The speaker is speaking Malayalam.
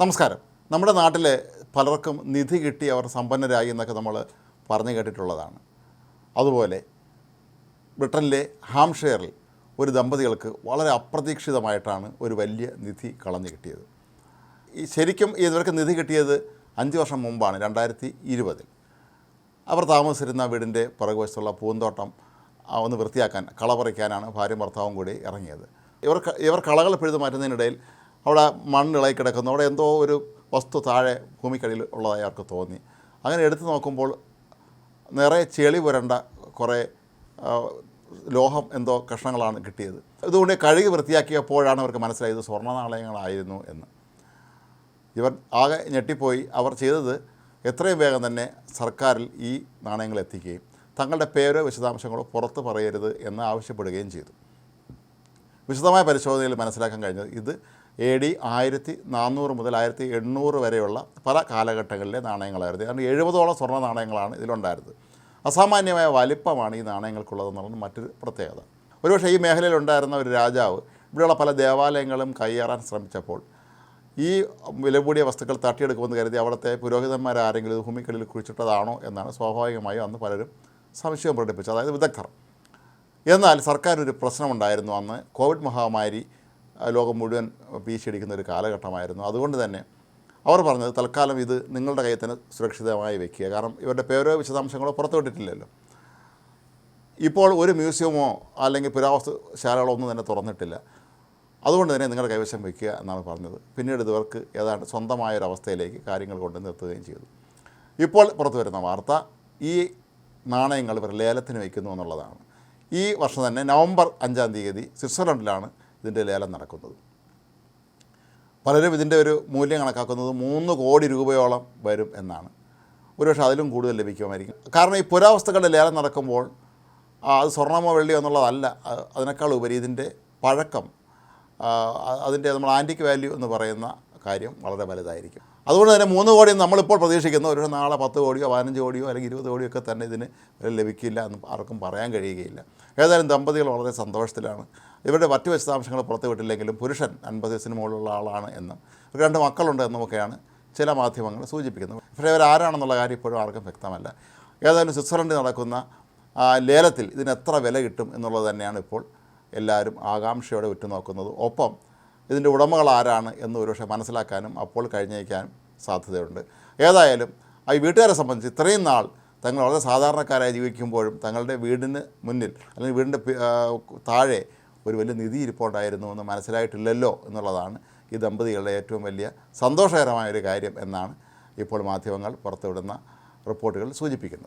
നമസ്കാരം. നമ്മുടെ നാട്ടിൽ പലർക്കും നിധി കിട്ടി അവർ സമ്പന്നരായി എന്നൊക്കെ നമ്മൾ പറഞ്ഞു കേട്ടിട്ടുള്ളതാണ്. അതുപോലെ ബ്രിട്ടനിലെ ഹാംഷെയറിൽ ഒരു ദമ്പതികൾക്ക് വളരെ അപ്രതീക്ഷിതമായിട്ടാണ് ഒരു വലിയ നിധി കളഞ്ഞു കിട്ടിയത്. ഈ ശരിക്കും ഇവർക്ക് നിധി കിട്ടിയത് അഞ്ച് വർഷം മുമ്പാണ് രണ്ടായിരത്തി ഇരുപതിൽ. അവർ താമസിച്ചിരുന്ന വീടിന്റെ പുറകുവശത്തുള്ള പൂന്തോട്ടം ഒന്ന് വൃത്തിയാക്കാൻ കള പറിക്കാനാണ് ഭാര്യയും ഭർത്താവും കൂടി ഇറങ്ങിയത്. ഇവർ ഇവർ കളകൾ പിഴുതു മാറ്റുന്നതിനിടയിൽ അവിടെ മണ്ണിളകി കിടക്കുന്നു. അവിടെ എന്തോ ഒരു വസ്തു താഴെ ഭൂമിക്കടിയിൽ ഉള്ളതായി അവർക്ക് തോന്നി. അങ്ങനെ എടുത്തു നോക്കുമ്പോൾ നിറയെ ചെളി പുരണ്ട കുറേ ലോഹം എന്തോ കഷ്ണങ്ങളാണ് കിട്ടിയത്. ഇതുകൊണ്ട് കഴുകി വൃത്തിയാക്കിയപ്പോഴാണ് അവർക്ക് മനസ്സിലായത് സ്വർണ നാണയങ്ങളായിരുന്നു എന്ന്. ഇവർ ആകെ ഞെട്ടിപ്പോയി. അവർ ചെയ്തത് എത്രയും വേഗം തന്നെ സർക്കാരിൽ ഈ നാണയങ്ങൾ എത്തിക്കുകയും തങ്ങളുടെ പേരോ വിശദാംശങ്ങളോ പുറത്ത് പറയരുത് എന്ന് ആവശ്യപ്പെടുകയും ചെയ്തു. വിശദമായ പരിശോധനയിൽ മനസ്സിലാക്കാൻ കഴിഞ്ഞത് ഇത് എ ഡി ആയിരത്തി നാനൂറ് മുതൽ ആയിരത്തി എണ്ണൂറ് വരെയുള്ള പല കാലഘട്ടങ്ങളിലെ നാണയങ്ങളായിരുന്നു. കാരണം എഴുപതോളം സ്വർണ നാണയങ്ങളാണ് ഇതിലുണ്ടായിരുന്നത്. അസാമാന്യമായ വലിപ്പമാണ് ഈ നാണയങ്ങൾക്കുള്ളതെന്നുള്ളത് മറ്റൊരു പ്രത്യേകത. ഒരുപക്ഷെ ഈ മേഖലയിലുണ്ടായിരുന്ന ഒരു രാജാവ് ഇവിടെയുള്ള പല ദേവാലയങ്ങളും കയ്യേറാൻ ശ്രമിച്ചപ്പോൾ ഈ വില കൂടിയ വസ്തുക്കൾ തട്ടിയെടുക്കുമെന്ന് കരുതി അവിടുത്തെ പുരോഹിതന്മാരാരെങ്കിലും ഇത് ഭൂമിക്കടിയിൽ കുഴിച്ചിട്ടതാണോ എന്നാണ് സ്വാഭാവികമായും അന്ന് പലരും സംശയം പ്രകടിപ്പിച്ചത്. അതായത് വിദഗ്ധർ. എന്നാൽ സർക്കാരിനൊരു പ്രശ്നമുണ്ടായിരുന്നു. അന്ന് കോവിഡ് മഹാമാരി ലോകം മുഴുവൻ വീശിയടിക്കുന്ന ഒരു കാലഘട്ടമായിരുന്നു. അതുകൊണ്ട് തന്നെ അവർ പറഞ്ഞത് തൽക്കാലം ഇത് നിങ്ങളുടെ കയ്യിൽ തന്നെ സുരക്ഷിതമായി വെക്കുക. കാരണം ഇവരുടെ പേരോ വിശദാംശങ്ങളോ പുറത്തുവിട്ടിട്ടില്ലല്ലോ ഇപ്പോൾ ഒരു മ്യൂസിയമോ അല്ലെങ്കിൽ പുരാവസ്തു ശാലകളോ ഒന്നും തന്നെ തുറന്നിട്ടില്ല. അതുകൊണ്ട് തന്നെ നിങ്ങളുടെ കൈവശം വയ്ക്കുക എന്നാണ് പറഞ്ഞത്. പിന്നീട് ഇവർക്ക് ഏതാണ്ട് സ്വന്തമായ ഒരു അവസ്ഥയിലേക്ക് കാര്യങ്ങൾ കൊണ്ട് നിർത്തുകയും ചെയ്തു. ഇപ്പോൾ പുറത്തു വരുന്ന വാർത്ത ഈ നാണയങ്ങൾ ഇവർ ലേലത്തിന് വയ്ക്കുന്നു എന്നുള്ളതാണ്. ഈ വർഷം തന്നെ നവംബർ അഞ്ചാം തീയതി സ്വിറ്റ്സർലൻഡിലാണ് ഇതിന്റെ ലേലം നടക്കുന്നത്. പലരും ഇതിന്റെ ഒരു മൂല്യം കണക്കാക്കുന്നത് മൂന്ന് കോടി രൂപയോളം വരും എന്നാണ്. ഒരുപക്ഷെ അതിലും കൂടുതൽ ലഭിക്കുമായിരിക്കും. കാരണം ഈ പുരാവസ്തുക്കളുടെ ലേലം നടക്കുമ്പോൾ അത് സ്വർണമോ വെള്ളിയോ എന്നുള്ളതല്ല അതിനേക്കാൾ ഉപരി ഇതിന്റെ പഴക്കം അതിന്റെ നമ്മൾ ആന്റിക് വാല്യൂ എന്ന് പറയുന്ന കാര്യം വളരെ വലുതായിരിക്കും. അതുകൊണ്ട് തന്നെ മൂന്ന് കോടി നമ്മളിപ്പോൾ പ്രതീക്ഷിക്കുന്നു. ഒരു നാളെ പത്ത് കോടിയോ പതിനഞ്ച് കോടിയോ അല്ലെങ്കിൽ ഇരുപത് കോടിയോ ഒക്കെ തന്നെ ഇതിന് ലഭിക്കില്ല എന്ന് ആർക്കും പറയാൻ കഴിയുകയില്ല. ഏതായാലും ദമ്പതികൾ വളരെ സന്തോഷത്തിലാണ്. ഇവരുടെ മറ്റു വിശദാംശങ്ങൾ പുറത്തു വിട്ടില്ലെങ്കിലും പുരുഷൻ അൻപത് വയസ്സിന് മുകളിലുള്ള ആളാണ് എന്നും. രണ്ട് മക്കളുണ്ട് എന്നുമൊക്കെയാണ് ചില മാധ്യമങ്ങൾ സൂചിപ്പിക്കുന്നത്. പക്ഷേ ഇവരാരാണെന്നുള്ള കാര്യം ഇപ്പോഴും ആർക്കും വ്യക്തമല്ല. ഏതായാലും സ്വിറ്റ്സർലൻഡിൽ നടക്കുന്ന ലേലത്തിൽ ഇതിന് എത്ര വില കിട്ടും എന്നുള്ളത് തന്നെയാണ് ഇപ്പോൾ എല്ലാവരും ആകാംക്ഷയോടെ ഉറ്റുനോക്കുന്നത്. ഒപ്പം ഇതിന്റെ ഉടമകൾ ആരാണ് എന്ന് ഒരുപക്ഷെ മനസ്സിലാക്കാനും അപ്പോൾ കഴിഞ്ഞേക്കാനും സാധ്യതയുണ്ട്. ഏതായാലും ഈ വീട്ടുകാരെ സംബന്ധിച്ച് ഇത്രയും നാൾ തങ്ങൾ വളരെ സാധാരണക്കാരായി ജീവിക്കുമ്പോഴും തങ്ങളുടെ വീടിന് മുന്നിൽ അല്ലെങ്കിൽ വീടിന്റെ താഴെ ഒരു വലിയ നിധി ഇരിപ്പുണ്ടായിരുന്നു എന്ന് മനസ്സിലായിട്ടില്ലല്ലോ എന്നുള്ളതാണ് ഈ ദമ്പതികളുടെ ഏറ്റവും വലിയ സന്തോഷകരമായ ഒരു കാര്യം എന്നാണ് ഇപ്പോൾ മാധ്യമങ്ങൾ പുറത്തുവിടുന്ന റിപ്പോർട്ടുകൾ സൂചിപ്പിക്കുന്നത്.